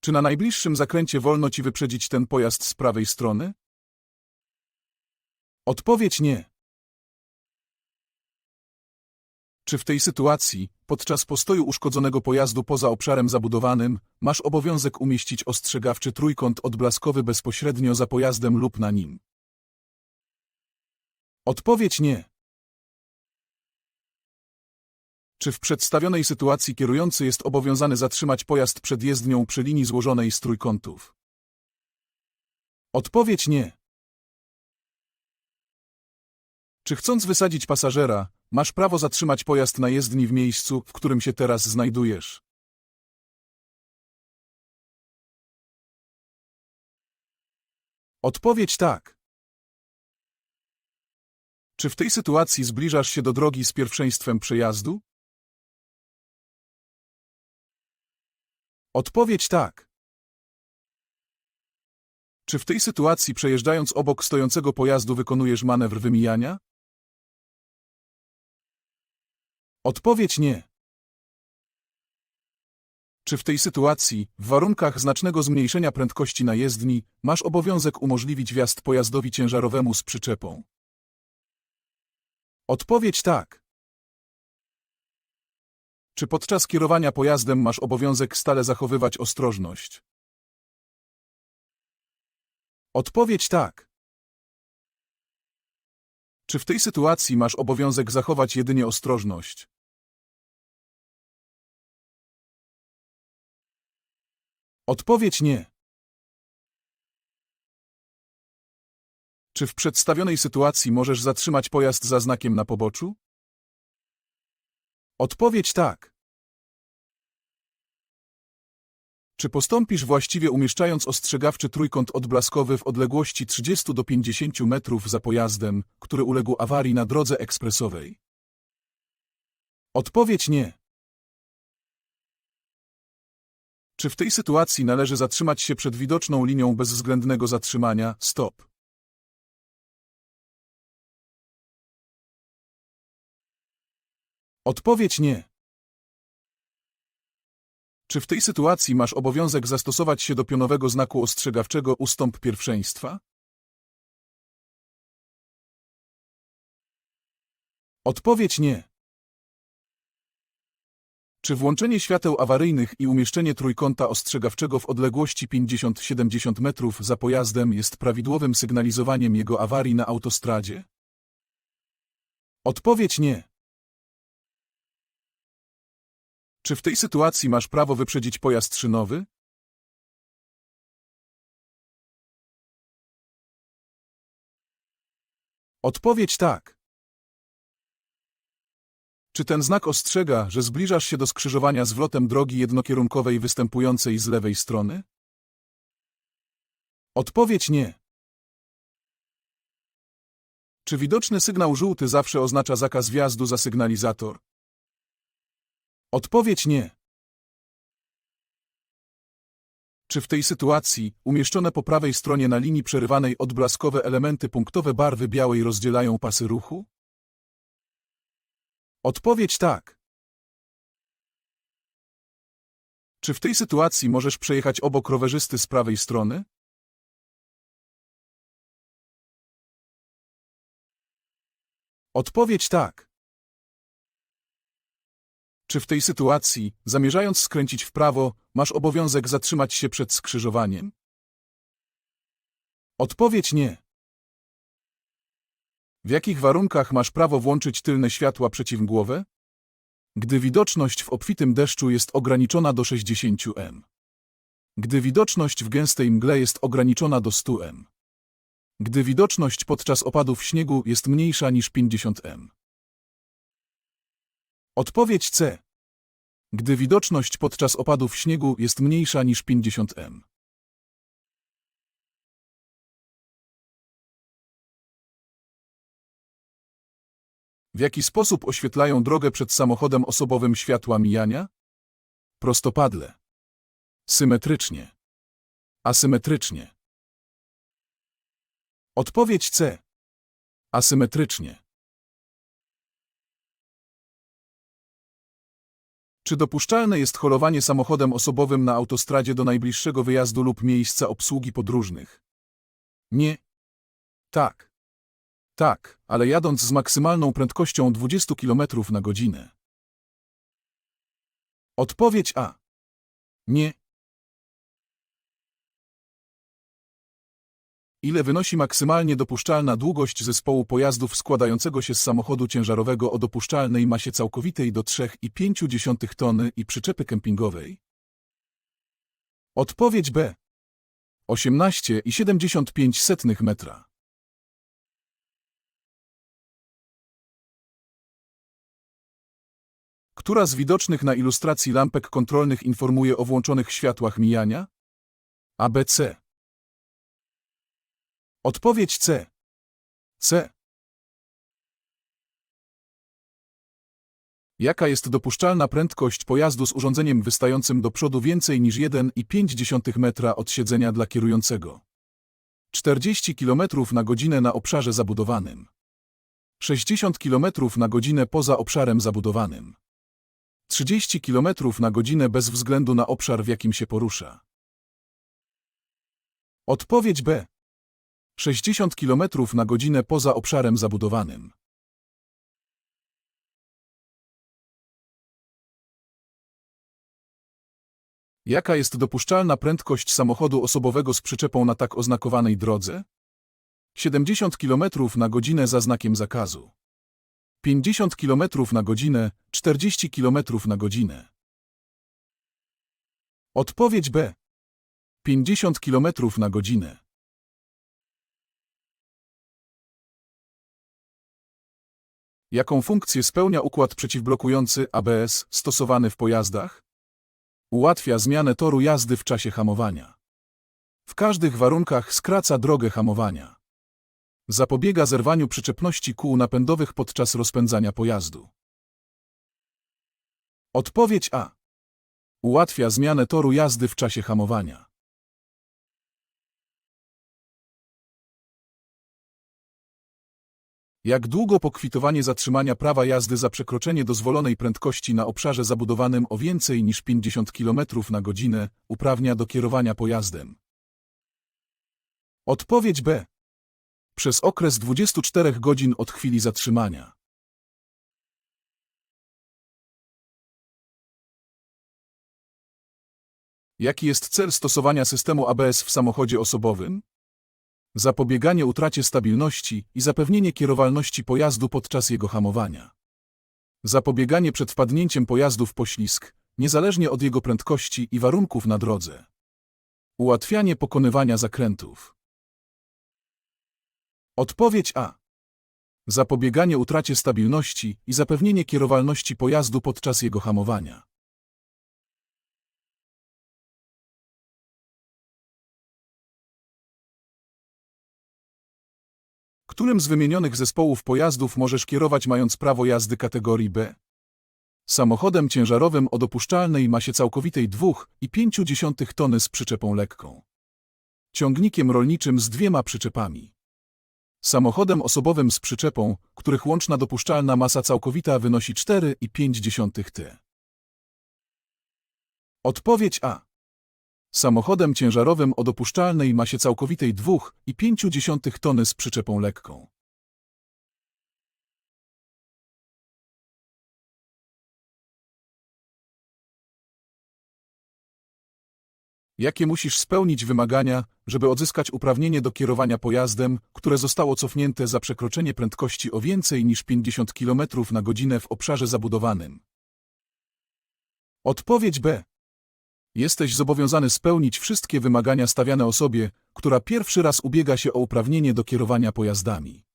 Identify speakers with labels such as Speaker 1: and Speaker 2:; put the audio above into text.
Speaker 1: Czy na najbliższym zakręcie wolno ci wyprzedzić ten pojazd z prawej strony? Odpowiedź nie. Czy w tej sytuacji, podczas postoju uszkodzonego pojazdu poza obszarem zabudowanym, masz obowiązek umieścić ostrzegawczy trójkąt odblaskowy bezpośrednio za pojazdem lub na nim? Odpowiedź nie. Czy w przedstawionej sytuacji kierujący jest obowiązany zatrzymać pojazd przed jezdnią przy linii złożonej z trójkątów? Odpowiedź nie. Czy chcąc wysadzić pasażera, masz prawo zatrzymać pojazd na jezdni w miejscu, w którym się teraz znajdujesz? Odpowiedź tak. Czy w tej sytuacji zbliżasz się do drogi z pierwszeństwem przejazdu? Odpowiedź tak. Czy w tej sytuacji przejeżdżając obok stojącego pojazdu wykonujesz manewr wymijania? Odpowiedź nie. Czy w tej sytuacji, w warunkach znacznego zmniejszenia prędkości na jezdni, masz obowiązek umożliwić wjazd pojazdowi ciężarowemu z przyczepą? Odpowiedź tak. Czy podczas kierowania pojazdem masz obowiązek stale zachowywać ostrożność? Odpowiedź tak. Czy w tej sytuacji masz obowiązek zachować jedynie ostrożność? Odpowiedź nie. Czy w przedstawionej sytuacji możesz zatrzymać pojazd za znakiem na poboczu? Odpowiedź tak. Czy postąpisz właściwie umieszczając ostrzegawczy trójkąt odblaskowy w odległości 30 do 50 metrów za pojazdem, który uległ awarii na drodze ekspresowej? Odpowiedź nie. Czy w tej sytuacji należy zatrzymać się przed widoczną linią bezwzględnego zatrzymania stop? Odpowiedź nie. Czy w tej sytuacji masz obowiązek zastosować się do pionowego znaku ostrzegawczego ustąp pierwszeństwa? Odpowiedź nie. Czy włączenie świateł awaryjnych i umieszczenie trójkąta ostrzegawczego w odległości 50-70 metrów za pojazdem jest prawidłowym sygnalizowaniem jego awarii na autostradzie? Odpowiedź nie. Czy w tej sytuacji masz prawo wyprzedzić pojazd szynowy? Odpowiedź tak. Czy ten znak ostrzega, że zbliżasz się do skrzyżowania z wlotem drogi jednokierunkowej występującej z lewej strony? Odpowiedź nie. Czy widoczny sygnał żółty zawsze oznacza zakaz wjazdu za sygnalizator? Odpowiedź nie. Czy w tej sytuacji, umieszczone po prawej stronie na linii przerywanej odblaskowe elementy punktowe barwy białej rozdzielają pasy ruchu? Odpowiedź tak. Czy w tej sytuacji możesz przejechać obok rowerzysty z prawej strony? Odpowiedź tak. Czy w tej sytuacji, zamierzając skręcić w prawo, masz obowiązek zatrzymać się przed skrzyżowaniem? Odpowiedź nie. W jakich warunkach masz prawo włączyć tylne światła przeciwmgłowe? Gdy widoczność w obfitym deszczu jest ograniczona do 60 m. Gdy widoczność w gęstej mgle jest ograniczona do 100 m. Gdy widoczność podczas opadów śniegu jest mniejsza niż 50 m. Odpowiedź C. Gdy widoczność podczas opadów śniegu jest mniejsza niż 50 m. W jaki sposób oświetlają drogę przed samochodem osobowym światła mijania? Prostopadle. Symetrycznie. Asymetrycznie. Odpowiedź C. Asymetrycznie. Czy dopuszczalne jest holowanie samochodem osobowym na autostradzie do najbliższego wyjazdu lub miejsca obsługi podróżnych? Nie. Tak. Tak, ale jadąc z maksymalną prędkością 20 km na godzinę. Odpowiedź A. Nie. Ile wynosi maksymalnie dopuszczalna długość zespołu pojazdów składającego się z samochodu ciężarowego o dopuszczalnej masie całkowitej do 3,5 tony i przyczepy kempingowej? Odpowiedź B. 18,75 metra. Która z widocznych na ilustracji lampek kontrolnych informuje o włączonych światłach mijania? ABC. Odpowiedź C. C. Jaka jest dopuszczalna prędkość pojazdu z urządzeniem wystającym do przodu więcej niż 1,5 metra od siedzenia dla kierującego? 40 km na godzinę na obszarze zabudowanym. 60 km na godzinę poza obszarem zabudowanym. 30 km na godzinę bez względu na obszar, w jakim się porusza. Odpowiedź B. 60 km na godzinę poza obszarem zabudowanym. Jaka jest dopuszczalna prędkość samochodu osobowego z przyczepą na tak oznakowanej drodze? 70 km na godzinę za znakiem zakazu. 50 km na godzinę, 40 km na godzinę. Odpowiedź B. 50 km na godzinę. Jaką funkcję spełnia układ przeciwblokujący ABS stosowany w pojazdach? Ułatwia zmianę toru jazdy w czasie hamowania. W każdych warunkach skraca drogę hamowania. Zapobiega zerwaniu przyczepności kół napędowych podczas rozpędzania pojazdu. Odpowiedź A. Ułatwia zmianę toru jazdy w czasie hamowania. Jak długo pokwitowanie zatrzymania prawa jazdy za przekroczenie dozwolonej prędkości na obszarze zabudowanym o więcej niż 50 km na godzinę uprawnia do kierowania pojazdem? Odpowiedź B. Przez okres 24 godzin od chwili zatrzymania. Jaki jest cel stosowania systemu ABS w samochodzie osobowym? Zapobieganie utracie stabilności i zapewnienie kierowalności pojazdu podczas jego hamowania. Zapobieganie przed wpadnięciem pojazdu w poślizg, niezależnie od jego prędkości i warunków na drodze. Ułatwianie pokonywania zakrętów. Odpowiedź A. Zapobieganie utracie stabilności i zapewnienie kierowalności pojazdu podczas jego hamowania. Którym z wymienionych zespołów pojazdów możesz kierować mając prawo jazdy kategorii B? Samochodem ciężarowym o dopuszczalnej masie całkowitej 2,5 tony z przyczepą lekką. Ciągnikiem rolniczym z dwiema przyczepami. Samochodem osobowym z przyczepą, których łączna dopuszczalna masa całkowita wynosi 4,5 t. Odpowiedź A. Samochodem ciężarowym o dopuszczalnej masie całkowitej 2,5 tony z przyczepą lekką. Jakie musisz spełnić wymagania, żeby odzyskać uprawnienie do kierowania pojazdem, które zostało cofnięte za przekroczenie prędkości o więcej niż 50 km na godzinę w obszarze zabudowanym? Odpowiedź B. Jesteś zobowiązany spełnić wszystkie wymagania stawiane osobie, która pierwszy raz ubiega się o uprawnienie do kierowania pojazdami.